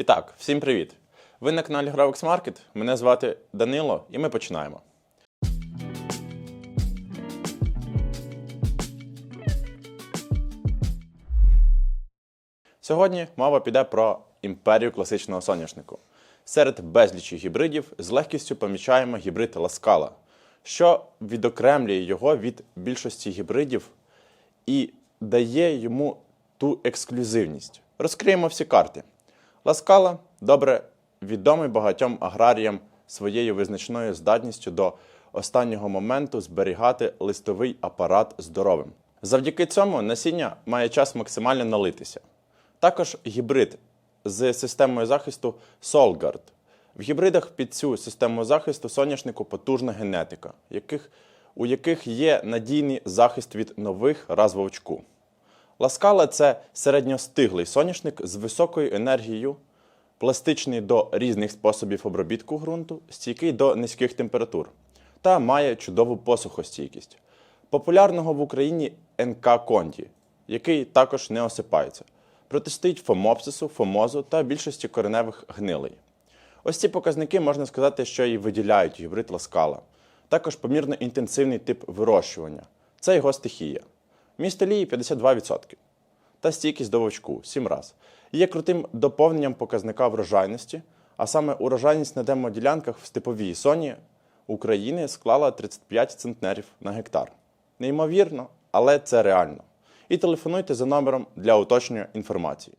І так, всім привіт! Ви на каналі Gravix Market. Мене звати Данило, і ми починаємо. Сьогодні мова піде про імперію класичного соняшнику. Серед безлічі гібридів з легкістю помічаємо гібрид Ласкала, що відокремлює його від більшості гібридів і дає йому ту ексклюзивність. Розкриємо всі карти. Ласкала добре відомий багатьом аграріям своєю визначною здатністю до останнього моменту зберігати листовий апарат здоровим. Завдяки цьому насіння має час максимально налитися. Також гібрид з системою захисту Solgard. В гібридах під цю систему захисту соняшнику потужна генетика, яких, у яких є надійний захист від нових раз вовчку. Ласкала це середньостиглий соняшник з високою енергією, пластичний до різних способів обробітку ґрунту, стійкий до низьких температур та має чудову посухостійкість. Популярного в Україні НК Конті, який також не осипається. Протистоїть фомопсису, фомозу та більшості кореневих гнилей. Ось ці показники можна сказати, що і виділяють гібрид ласкала. Також помірно інтенсивний тип вирощування. Це його стихія. Місто лії 52%. Та стійкість до вовчку 7 раз. Є крутим доповненням показника врожайності, а саме урожайність на демоділянках в степовій зоні України склала 35 центнерів на гектар. Неймовірно, але це реально. І телефонуйте за номером для уточнення інформації.